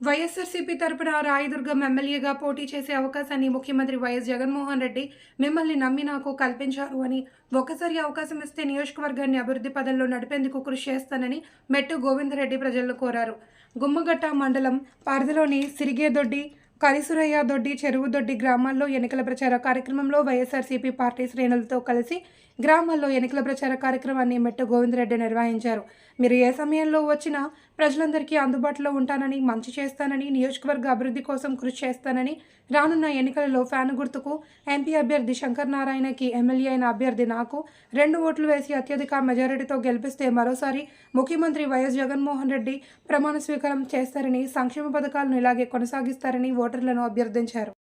వైఎస్ఆర్సీపీ తరపున రాయదుర్గం ఎమ్మెల్యేగా పోటీ చేసే అవకాశాన్ని ముఖ్యమంత్రి వైఎస్ జగన్మోహన్ రెడ్డి మిమ్మల్ని నమ్మి నాకు కల్పించారు అని ఒకసారి అవకాశం ఇస్తే నియోజకవర్గాన్ని అభివృద్ధి పదంలో నడిపేందుకు కృషి చేస్తానని మెట్టు గోవిందరెడ్డి ప్రజలను కోరారు. గుమ్మగట్ట మండలం పరిధిలోని సిరిగేదొడ్డి కలిసురయ్య దొడ్డి చెరువు దొడ్డి గ్రామాల్లో ఎన్నికల ప్రచార కార్యక్రమంలో వైఎస్ఆర్సీపీ పార్టీ శ్రేణులతో కలిసి గ్రామాల్లో ఎన్నికల ప్రచార కార్యక్రమాన్ని మెట్టు గోవిందరెడ్డి నిర్వహించారు. మీరు ఏ సమయంలో వచ్చినా ప్రజలందరికీ అందుబాటులో ఉంటానని మంచి చేస్తానని నియోజకవర్గ అభివృద్ధి కోసం కృషి చేస్తానని రానున్న ఎన్నికలలో ఫ్యాన్ గుర్తుకు ఎంపీ అభ్యర్థి శంకర్ నారాయణకి ఎమ్మెల్యే అయిన అభ్యర్థి నాకు రెండు ఓట్లు వేసి అత్యధిక మెజారిటీతో గెలిపిస్తే మరోసారి ముఖ్యమంత్రి వైఎస్ జగన్మోహన్ రెడ్డి ప్రమాణ స్వీకారం చేస్తారని సంక్షేమ పథకాలను ఇలాగే కొనసాగిస్తారని ఓటర్లను అభ్యర్థించారు.